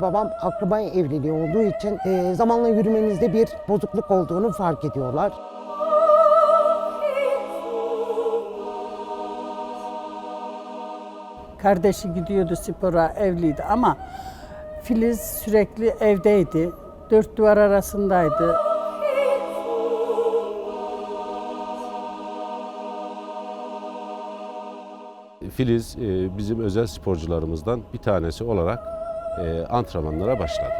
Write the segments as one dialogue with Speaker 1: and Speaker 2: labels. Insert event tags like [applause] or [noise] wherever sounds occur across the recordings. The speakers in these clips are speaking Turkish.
Speaker 1: ve babam akraba evliliği olduğu için e, zamanla yürümemizde bir bozukluk olduğunu fark ediyorlar.
Speaker 2: Kardeşi gidiyordu spora, evliydi ama Filiz sürekli evdeydi. Dört duvar arasındaydı.
Speaker 3: Filiz e, bizim özel sporcularımızdan bir tanesi olarak e, antrenmanlara başladı.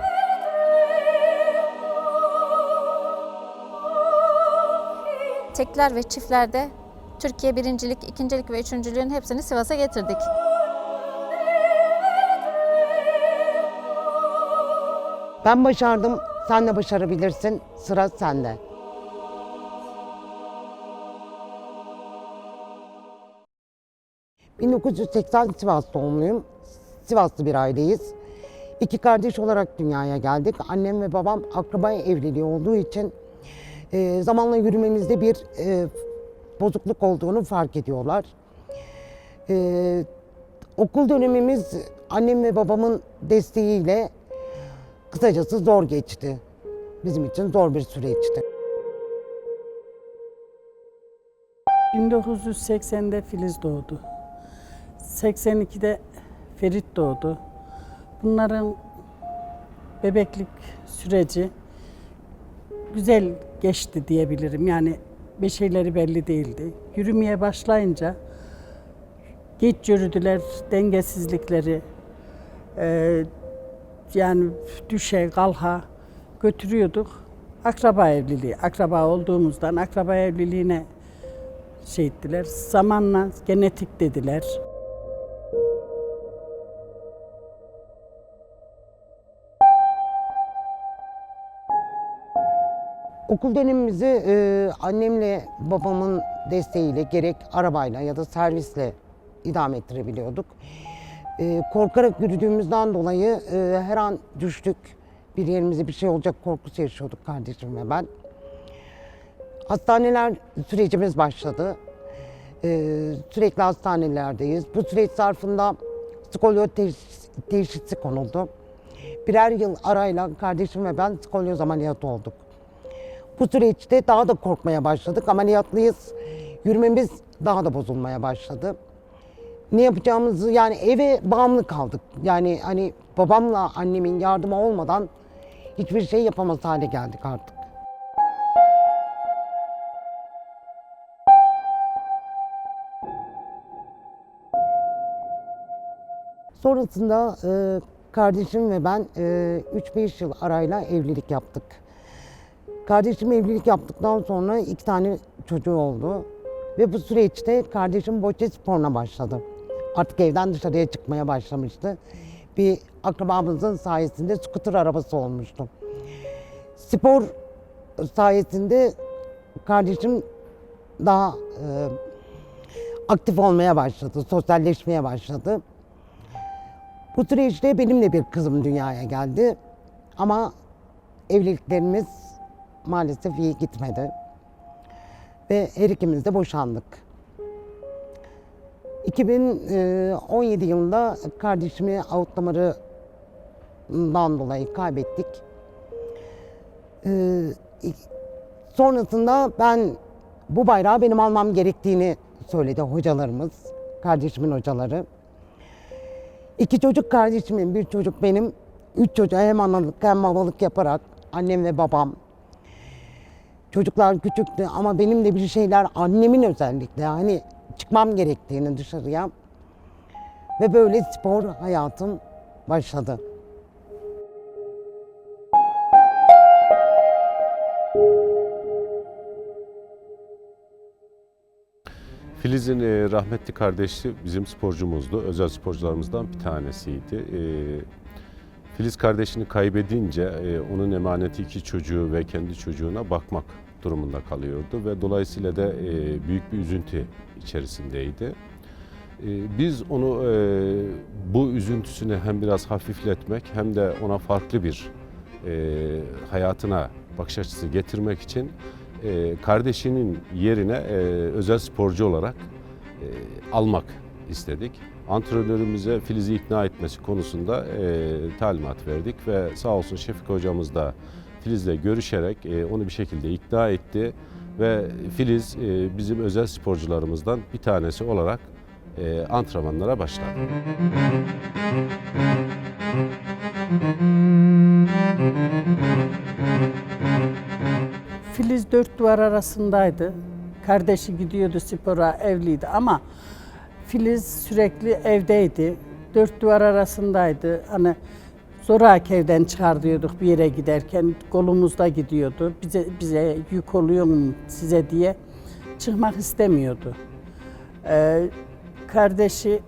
Speaker 4: Tekler ve çiftlerde Türkiye birincilik, ikincilik ve üçüncülüğün hepsini Sivas'a getirdik.
Speaker 1: Ben başardım, sen de başarabilirsin. Sıra sende. ...1980 Sivas doğumluyum. Sivaslı bir aileyiz. İki kardeş olarak dünyaya geldik. Annem ve babam akraba evliliği olduğu için... e, ...zamanla yürümemizde bir e, bozukluk olduğunu fark ediyorlar. E, okul dönemimiz annem ve babamın desteğiyle kısacası zor geçti. Bizim için zor bir süreçti.
Speaker 2: 1980'de Filiz doğdu. 82'de Ferit doğdu. Bunların bebeklik süreci güzel geçti diyebilirim. Yani bir şeyleri belli değildi. Yürümeye başlayınca geç yürüdüler, dengesizlikleri, eee, yani düşe, kalha götürüyorduk. Akraba evliliği, akraba olduğumuzdan akraba evliliğine şey ettiler. Zamanla genetik dediler.
Speaker 1: Okul dönemimizi e, annemle babamın desteğiyle gerek arabayla ya da servisle idame ettirebiliyorduk. E, korkarak yürüdüğümüzden dolayı e, her an düştük. Bir yerimize bir şey olacak korkusu yaşıyorduk kardeşim ve ben. Hastaneler sürecimiz başladı. E, sürekli hastanelerdeyiz. Bu süreç zarfında skolyoz teş- teşhisi konuldu. Birer yıl arayla kardeşim ve ben skolyoz ameliyatı olduk. Bu süreçte daha da korkmaya başladık. Ameliyatlıyız. Yürümemiz daha da bozulmaya başladı. Ne yapacağımızı yani eve bağımlı kaldık. Yani hani babamla annemin yardımı olmadan hiçbir şey yapamaz hale geldik artık. Sonrasında e, kardeşim ve ben e, 3-5 yıl arayla evlilik yaptık. Kardeşim evlilik yaptıktan sonra iki tane çocuğu oldu. Ve bu süreçte kardeşim boçe sporuna başladı. Artık evden dışarıya çıkmaya başlamıştı. Bir akrabamızın sayesinde scooter arabası olmuştu. Spor sayesinde kardeşim daha e, aktif olmaya başladı, sosyalleşmeye başladı. Bu süreçte benim de bir kızım dünyaya geldi. Ama evliliklerimiz maalesef iyi gitmedi. Ve her ikimiz de boşandık. 2017 yılında kardeşimi aort damarından dolayı kaybettik. Ee, Sonrasında ben bu bayrağı benim almam gerektiğini söyledi hocalarımız, kardeşimin hocaları. İki çocuk kardeşimin, bir çocuk benim. Üç çocuğa hem analık hem babalık yaparak annem ve babam. Çocuklar küçüktü ama benim de bir şeyler annemin özellikle hani çıkmam gerektiğini dışarıya. Ve böyle spor hayatım başladı.
Speaker 3: Filiz'in e, rahmetli kardeşi bizim sporcumuzdu. Özel sporcularımızdan bir tanesiydi. E, Filiz kardeşini kaybedince e, onun emaneti iki çocuğu ve kendi çocuğuna bakmak durumunda kalıyordu ve dolayısıyla da e, büyük bir üzüntü içerisindeydi. E, Biz onu e, bu üzüntüsünü hem biraz hafifletmek hem de ona farklı bir e, hayatına bakış açısı getirmek için e, kardeşinin yerine e, özel sporcu olarak e, almak istedik. Antrenörümüze Filiz'i ikna etmesi konusunda e, talimat verdik ve sağ olsun Şefik hocamız da Filiz'le görüşerek e, onu bir şekilde ikna etti ve Filiz e, bizim özel sporcularımızdan bir tanesi olarak e, antrenmanlara başladı.
Speaker 2: Filiz dört duvar arasındaydı. Kardeşi gidiyordu spora, evliydi ama Filiz sürekli evdeydi. Dört duvar arasındaydı. Hani zoraki evden çıkar diyorduk bir yere giderken. Kolumuzda gidiyordu. Bize, bize yük oluyor mu size diye çıkmak istemiyordu. Ee, kardeşi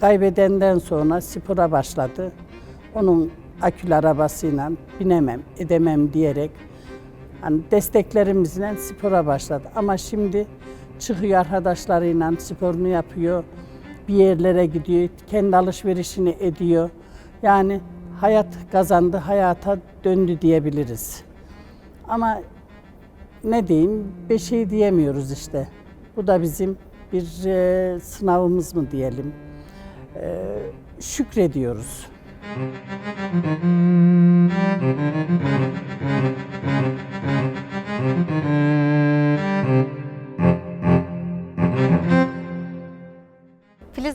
Speaker 2: kaybedenden sonra spora başladı. Onun akülü arabasıyla binemem, edemem diyerek hani desteklerimizle spora başladı. Ama şimdi çıkıyor arkadaşlarıyla sporunu yapıyor. Bir yerlere gidiyor, kendi alışverişini ediyor. Yani hayat kazandı, hayata döndü diyebiliriz. Ama ne diyeyim, bir şey diyemiyoruz işte. Bu da bizim bir e, sınavımız mı diyelim. E, şükrediyoruz.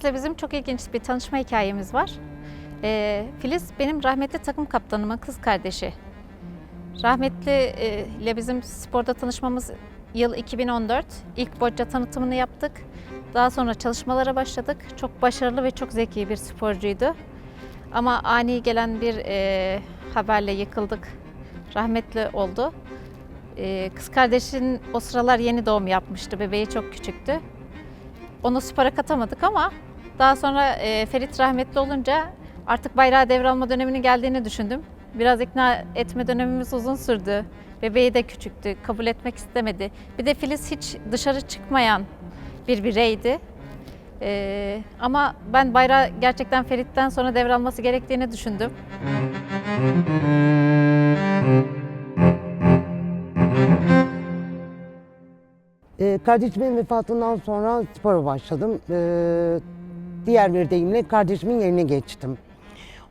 Speaker 4: Filiz'le bizim çok ilginç bir tanışma hikayemiz var. Ee, Filiz benim rahmetli takım kaptanımın kız kardeşi. Rahmetli e, ile bizim sporda tanışmamız yıl 2014. İlk bocca tanıtımını yaptık. Daha sonra çalışmalara başladık. Çok başarılı ve çok zeki bir sporcuydu. Ama ani gelen bir e, haberle yıkıldık. Rahmetli oldu. E, kız kardeşin o sıralar yeni doğum yapmıştı. Bebeği çok küçüktü. Onu spora katamadık ama daha sonra e, Ferit rahmetli olunca artık bayrağı devralma döneminin geldiğini düşündüm. Biraz ikna etme dönemimiz uzun sürdü. Bebeği de küçüktü, kabul etmek istemedi. Bir de Filiz hiç dışarı çıkmayan bir bireydi. E, ama ben bayrağı gerçekten Ferit'ten sonra devralması gerektiğini düşündüm.
Speaker 1: Ee, kardeşimin vefatından sonra spora başladım. Ee, diğer bir deyimle kardeşimin yerine geçtim.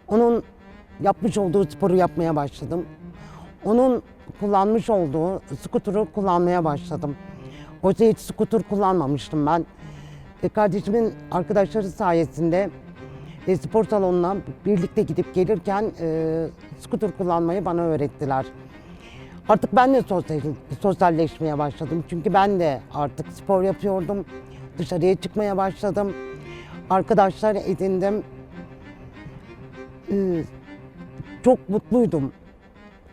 Speaker 1: Onun yapmış olduğu sporu yapmaya başladım. Onun kullanmış olduğu skuturu kullanmaya başladım. Oysa hiç skuter kullanmamıştım ben. Ee, kardeşimin arkadaşları sayesinde e, spor salonuna birlikte gidip gelirken e, skuter kullanmayı bana öğrettiler. Artık ben de sosyal, sosyalleşmeye başladım. Çünkü ben de artık spor yapıyordum. Dışarıya çıkmaya başladım. Arkadaşlar edindim. Ee, çok mutluydum.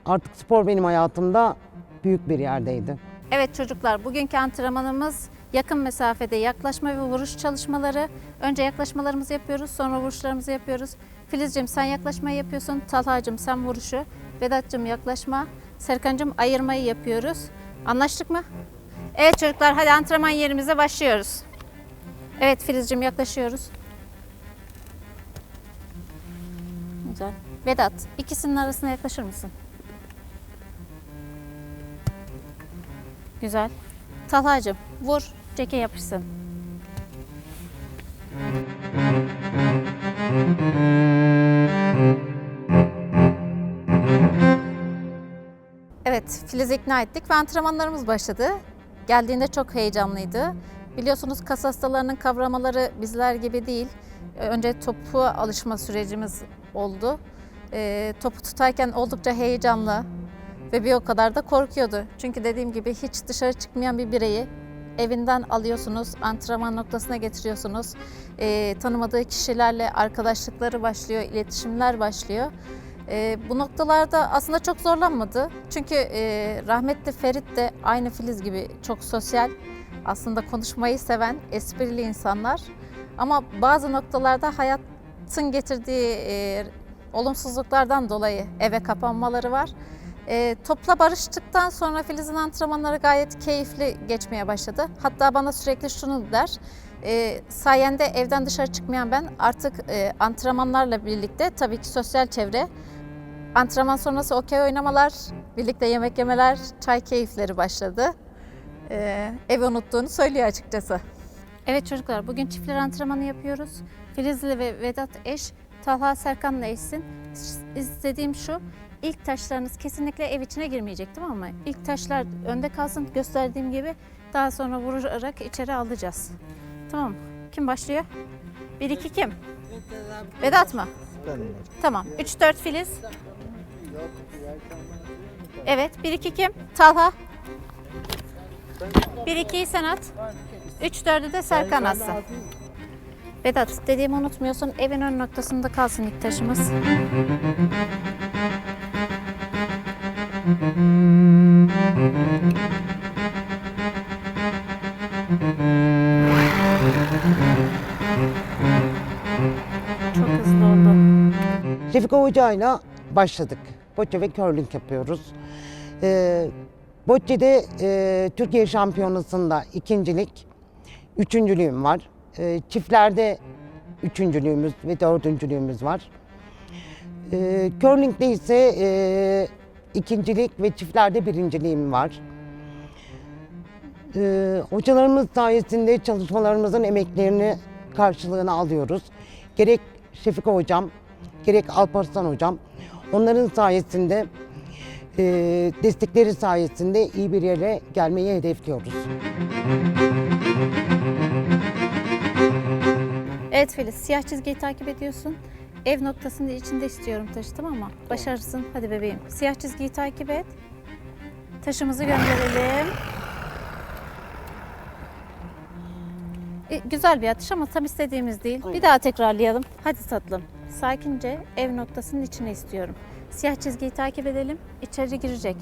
Speaker 1: Artık spor benim hayatımda büyük bir yerdeydi.
Speaker 4: Evet çocuklar, bugünkü antrenmanımız yakın mesafede yaklaşma ve vuruş çalışmaları. Önce yaklaşmalarımızı yapıyoruz, sonra vuruşlarımızı yapıyoruz. Filizciğim sen yaklaşmayı yapıyorsun, Talha'cığım sen vuruşu, Vedat'cığım yaklaşma, Serkan'cığım ayırmayı yapıyoruz. Anlaştık mı? Evet çocuklar, hadi antrenman yerimize başlıyoruz. Evet Filizciğim yaklaşıyoruz. Güzel. Vedat, ikisinin arasına yaklaşır mısın? Güzel. Talha'cığım vur, ceke yapışsın. Evet, Filiz'i ikna ettik ve antrenmanlarımız başladı. Geldiğinde çok heyecanlıydı. Biliyorsunuz kas hastalarının kavramaları bizler gibi değil. Önce topu alışma sürecimiz oldu. Ee, topu tutarken oldukça heyecanlı, ve bir o kadar da korkuyordu. Çünkü dediğim gibi hiç dışarı çıkmayan bir bireyi evinden alıyorsunuz, antrenman noktasına getiriyorsunuz. Ee, tanımadığı kişilerle arkadaşlıkları başlıyor, iletişimler başlıyor. Ee, bu noktalarda aslında çok zorlanmadı. Çünkü e, rahmetli Ferit de aynı Filiz gibi çok sosyal, aslında konuşmayı seven, esprili insanlar. Ama bazı noktalarda hayatın getirdiği e, olumsuzluklardan dolayı eve kapanmaları var. E, topla barıştıktan sonra Filiz'in antrenmanları gayet keyifli geçmeye başladı. Hatta bana sürekli şunu der, e, sayende evden dışarı çıkmayan ben artık e, antrenmanlarla birlikte tabii ki sosyal çevre, antrenman sonrası okey oynamalar, birlikte yemek yemeler, çay keyifleri başladı. E, evi unuttuğunu söylüyor açıkçası. Evet çocuklar bugün çiftler antrenmanı yapıyoruz. Filizli ve Vedat eş, Talha Serkan'la eşsin. İstediğim şu, ilk taşlarınız kesinlikle ev içine girmeyecek tamam mı? İlk taşlar önde kalsın gösterdiğim gibi daha sonra vurarak içeri alacağız. Tamam. Kim başlıyor? 1 2 kim? Vedat mı? Tamam. 3 4 Filiz. Evet. 1 2 kim? Talha. 1 2'yi sen at. 3 4'ü de Serkan atsın. Vedat dediğimi unutmuyorsun. Evin ön noktasında kalsın ilk taşımız. Çok hızlı oldu.
Speaker 1: Şefika Hoca'yla başladık. Bocce ve curling yapıyoruz. Ee, Bocce'de e, Türkiye Şampiyonası'nda ikincilik, üçüncülüğüm var. Ee, çiftlerde üçüncülüğümüz ve dördüncülüğümüz var. Ee, curling'de ise e, ikincilik ve çiftlerde birinciliğim var. Ee, hocalarımız sayesinde çalışmalarımızın emeklerini karşılığını alıyoruz. Gerek Şefika hocam, gerek Alparslan hocam. Onların sayesinde, e, destekleri sayesinde iyi bir yere gelmeyi hedefliyoruz.
Speaker 4: Evet Filiz, siyah çizgiyi takip ediyorsun. Ev noktasının içinde istiyorum taşı tamam mı? Başarısın. Hadi bebeğim. Siyah çizgiyi takip et. Taşımızı gönderelim. E, güzel bir atış ama tam istediğimiz değil. Bir daha tekrarlayalım. Hadi tatlım. Sakince ev noktasının içine istiyorum. Siyah çizgiyi takip edelim. İçeri girecek.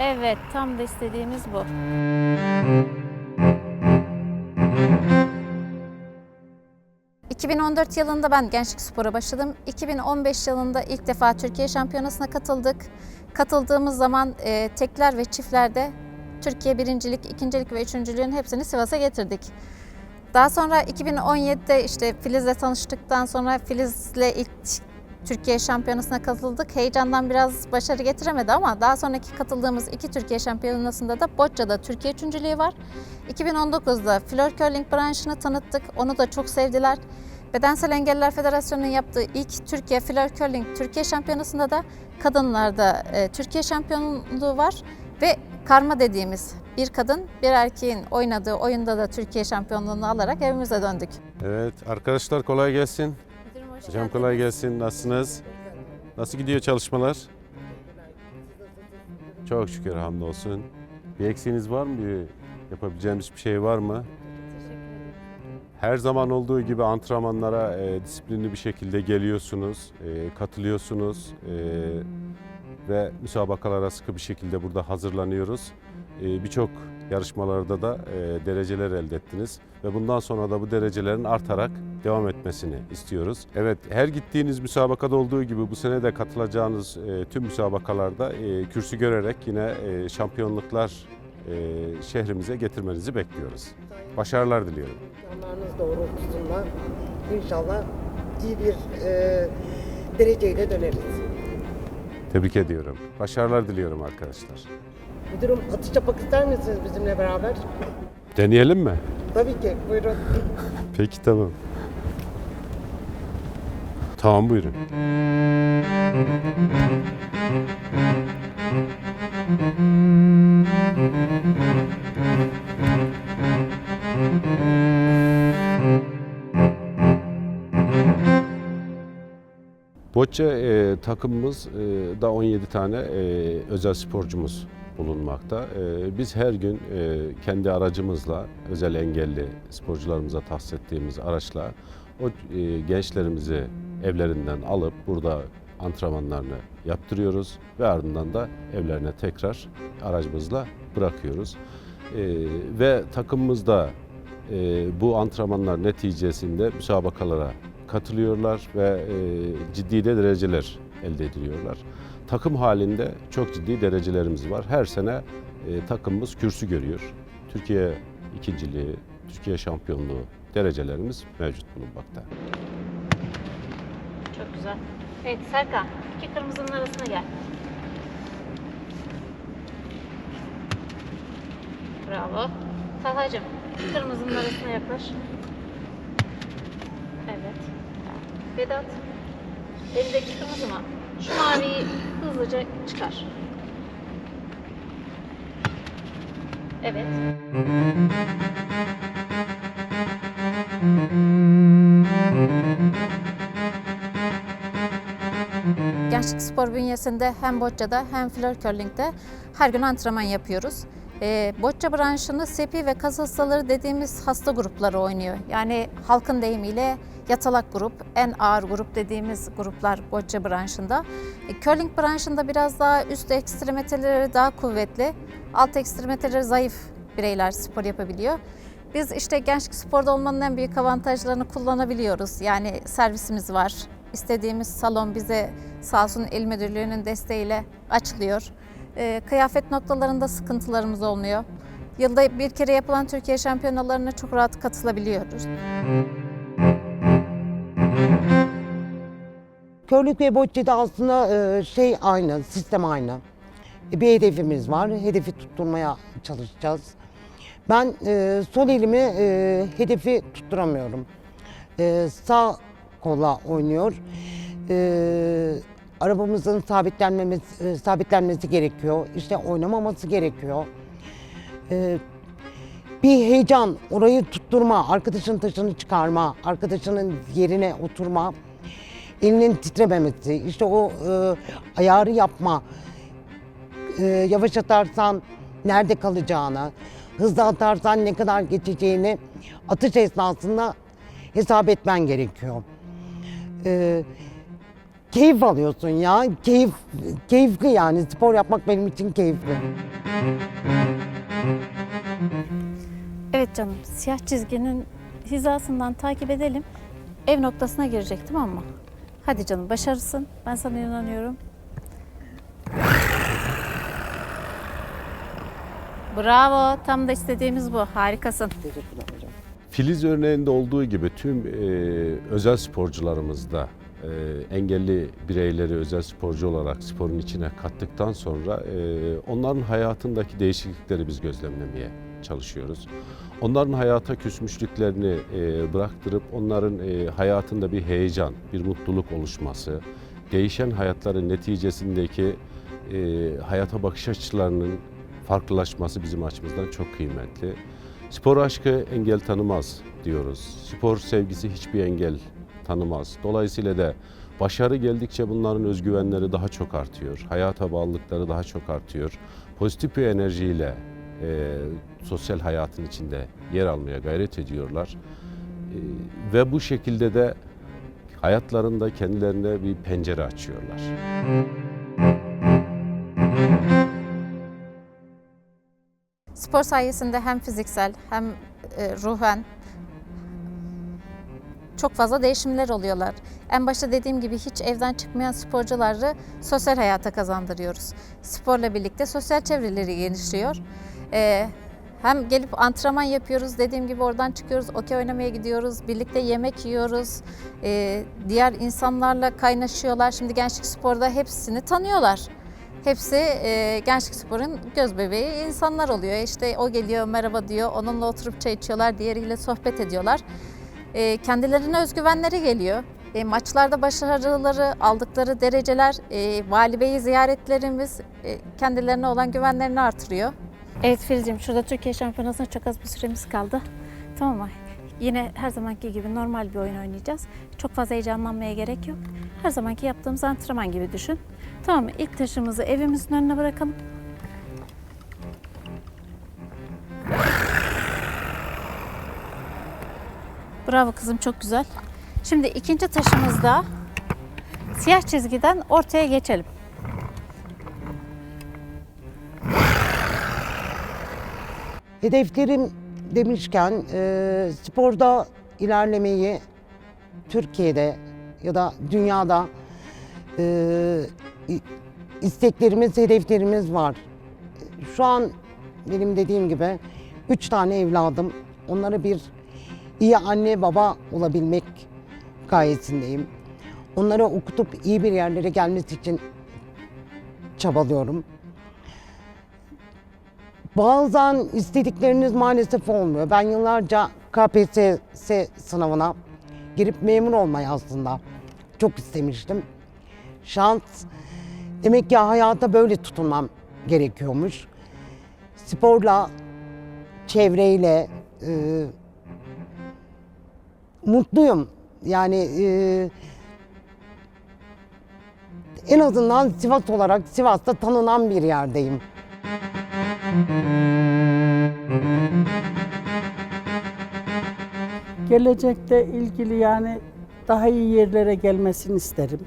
Speaker 4: Evet, tam da istediğimiz bu. ...2014 yılında ben Gençlik Spor'a başladım. 2015 yılında ilk defa Türkiye Şampiyonası'na katıldık. Katıldığımız zaman e, tekler ve çiftlerde Türkiye birincilik, ikincilik ve üçüncülüğün hepsini Sivas'a getirdik. Daha sonra 2017'de işte Filiz'le tanıştıktan sonra Filiz'le ilk Türkiye Şampiyonası'na katıldık. Heyecandan biraz başarı getiremedi ama daha sonraki katıldığımız iki Türkiye Şampiyonası'nda da Bocce'da Türkiye üçüncülüğü var. 2019'da Flor Curling branşını tanıttık. Onu da çok sevdiler. Bedensel Engelliler Federasyonu'nun yaptığı ilk Türkiye Flor Curling Türkiye Şampiyonası'nda da kadınlarda e, Türkiye şampiyonluğu var ve karma dediğimiz bir kadın bir erkeğin oynadığı oyunda da Türkiye şampiyonluğunu alarak evimize döndük.
Speaker 3: Evet arkadaşlar kolay gelsin. Hocam kolay gelsin. Nasılsınız? Nasıl gidiyor çalışmalar? Çok şükür hamdolsun. Bir eksiğiniz var mı? Bir yapabileceğimiz bir şey var mı? Her zaman olduğu gibi antrenmanlara e, disiplinli bir şekilde geliyorsunuz, e, katılıyorsunuz e, ve müsabakalara sıkı bir şekilde burada hazırlanıyoruz. E, Birçok yarışmalarda da e, dereceler elde ettiniz ve bundan sonra da bu derecelerin artarak devam etmesini istiyoruz. Evet, her gittiğiniz müsabakada olduğu gibi bu sene de katılacağınız e, tüm müsabakalarda e, kürsü görerek yine şampiyonluklar şehrimize getirmenizi bekliyoruz. Başarılar diliyorum.
Speaker 1: Planlarınız doğrultusunda inşallah iyi bir dereceyle döneriz.
Speaker 3: Tebrik ediyorum. Başarılar diliyorum arkadaşlar.
Speaker 1: Müdürüm atış yapmak ister misiniz bizimle beraber?
Speaker 3: Deneyelim mi?
Speaker 1: Tabii ki, buyurun. [laughs]
Speaker 3: Peki tamam. Tamam buyurun. Bocce e, takımımız e, da 17 tane e, özel sporcumuz bulunmakta. E, biz her gün e, kendi aracımızla özel engelli sporcularımıza tahsis ettiğimiz araçla o e, gençlerimizi evlerinden alıp burada antrenmanlarını yaptırıyoruz ve ardından da evlerine tekrar aracımızla bırakıyoruz. E, ve takımımızda e, bu antrenmanlar neticesinde müsabakalara katılıyorlar ve e, ciddi de dereceler elde ediliyorlar. Takım halinde çok ciddi derecelerimiz var. Her sene e, takımımız kürsü görüyor. Türkiye ikinciliği, Türkiye şampiyonluğu derecelerimiz mevcut bulunmakta.
Speaker 4: Çok güzel. Evet Serkan, iki kırmızının arasına gel. Bravo. Talha'cığım, Kırmızının arasına yaklaş. Evet. Vedat. Elindeki kırmızı mı? Şu maviyi hızlıca çıkar. Evet. Gençlik Spor bünyesinde hem Bocca'da hem Fleur Curling'de her gün antrenman yapıyoruz. Ee, Bocca branşını sepi ve kas hastaları dediğimiz hasta grupları oynuyor. Yani halkın deyimiyle yatalak grup, en ağır grup dediğimiz gruplar Bocca branşında. E, curling branşında biraz daha üst ekstremiteleri daha kuvvetli, alt ekstremiteleri zayıf bireyler spor yapabiliyor. Biz işte gençlik sporda olmanın en büyük avantajlarını kullanabiliyoruz. Yani servisimiz var. İstediğimiz salon bize sağ olsun il müdürlüğünün desteğiyle açılıyor. Ee, kıyafet noktalarında sıkıntılarımız olmuyor. Yılda bir kere yapılan Türkiye şampiyonalarına çok rahat katılabiliyoruz.
Speaker 1: Körlük ve bocce'de aslında e, şey aynı, sistem aynı. E, Bir hedefimiz var, hedefi tutturmaya çalışacağız. Ben e, sol elimi hedefi tutturamıyorum. Sağ kola oynuyor. Arabamızın sabitlenmemesi, e, sabitlenmesi gerekiyor. İşte oynamaması gerekiyor. Bir heyecan, orayı tutturma, arkadaşın taşını çıkarma, arkadaşının yerine oturma, elinin titrememesi, işte o e, ayarı yapma, e, yavaş atarsan nerede kalacağını, hızlı atarsan ne kadar geçeceğini atış esnasında hesap etmen gerekiyor. E, keyif alıyorsun ya, keyif, keyifli yani spor yapmak benim için keyifli.
Speaker 4: Evet canım, siyah çizginin hizasından takip edelim. Ev noktasına girecek tamam mı? Hadi canım başarısın. Ben sana inanıyorum. Bravo, tam da istediğimiz bu. Harikasın.
Speaker 1: Teşekkürler hocam.
Speaker 3: Filiz örneğinde olduğu gibi tüm e, özel sporcularımızda e, engelli bireyleri özel sporcu olarak sporun içine kattıktan sonra e, onların hayatındaki değişiklikleri biz gözlemlemeye çalışıyoruz. Onların hayata küsmüşlüklerini e, bıraktırıp onların e, hayatında bir heyecan, bir mutluluk oluşması, değişen hayatların neticesindeki e, hayata bakış açılarının farklılaşması bizim açımızdan çok kıymetli. Spor aşkı engel tanımaz diyoruz. Spor sevgisi hiçbir engel tanımaz. Dolayısıyla da başarı geldikçe bunların özgüvenleri daha çok artıyor. Hayata bağlılıkları daha çok artıyor. Pozitif bir enerjiyle sosyal hayatın içinde yer almaya gayret ediyorlar. E, ve bu şekilde de hayatlarında kendilerine bir pencere açıyorlar.
Speaker 4: Spor sayesinde hem fiziksel hem e, ruhen çok fazla değişimler oluyorlar. En başta dediğim gibi hiç evden çıkmayan sporcuları sosyal hayata kazandırıyoruz. Sporla birlikte sosyal çevreleri genişliyor. E, hem gelip antrenman yapıyoruz, dediğim gibi oradan çıkıyoruz, okey oynamaya gidiyoruz, birlikte yemek yiyoruz, E, diğer insanlarla kaynaşıyorlar. Şimdi Gençlik Spor'da hepsini tanıyorlar. Hepsi e, Gençlik Spor'un göz bebeği insanlar oluyor. İşte o geliyor merhaba diyor, onunla oturup çay içiyorlar, diğeriyle sohbet ediyorlar. E, kendilerine özgüvenleri geliyor. E, maçlarda başarıları, aldıkları dereceler, e, Vali Bey'i ziyaretlerimiz e, kendilerine olan güvenlerini artırıyor. Evet Filizciğim, şurada Türkiye Şampiyonası'na çok az bir süremiz kaldı. Tamam mı? Yine her zamanki gibi normal bir oyun oynayacağız. Çok fazla heyecanlanmaya gerek yok. Her zamanki yaptığımız antrenman gibi düşün. Tamam mı? İlk taşımızı evimizin önüne bırakalım. Bravo kızım çok güzel. Şimdi ikinci taşımızda siyah çizgiden ortaya geçelim.
Speaker 1: Hedeflerim demişken e, sporda ilerlemeyi Türkiye'de ya da dünyada e, isteklerimiz, hedeflerimiz var. Şu an benim dediğim gibi üç tane evladım. Onlara bir iyi anne baba olabilmek gayesindeyim. Onları okutup iyi bir yerlere gelmesi için çabalıyorum. Bazen istedikleriniz maalesef olmuyor. Ben yıllarca KPSS sınavına girip memur olmayı aslında çok istemiştim. Şans demek ki hayata böyle tutunmam gerekiyormuş. Sporla, çevreyle e, mutluyum. Yani e, en azından Sivas olarak Sivas'ta tanınan bir yerdeyim.
Speaker 2: Gelecekte ilgili yani daha iyi yerlere gelmesini isterim.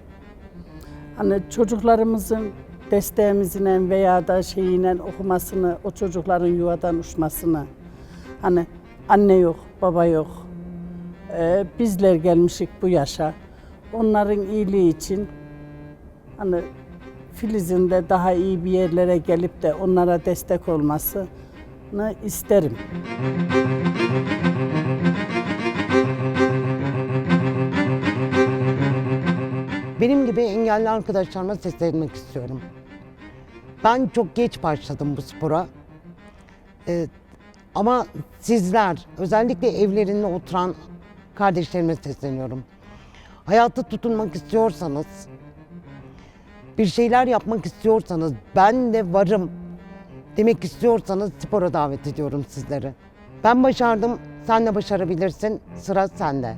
Speaker 2: Hani çocuklarımızın desteğimizle veya da şeyiyle okumasını, o çocukların yuvadan uçmasını, hani anne yok, baba yok, ee, bizler gelmişik bu yaşa. Onların iyiliği için hani Filiz'in de daha iyi bir yerlere gelip de onlara destek olmasını isterim.
Speaker 1: Benim gibi engelli arkadaşlarıma seslenmek istiyorum. Ben çok geç başladım bu spora. Ee, ama sizler, özellikle evlerinde oturan kardeşlerime sesleniyorum. Hayata tutunmak istiyorsanız, bir şeyler yapmak istiyorsanız, ben de varım demek istiyorsanız spora davet ediyorum sizleri. Ben başardım, sen de başarabilirsin. Sıra sende.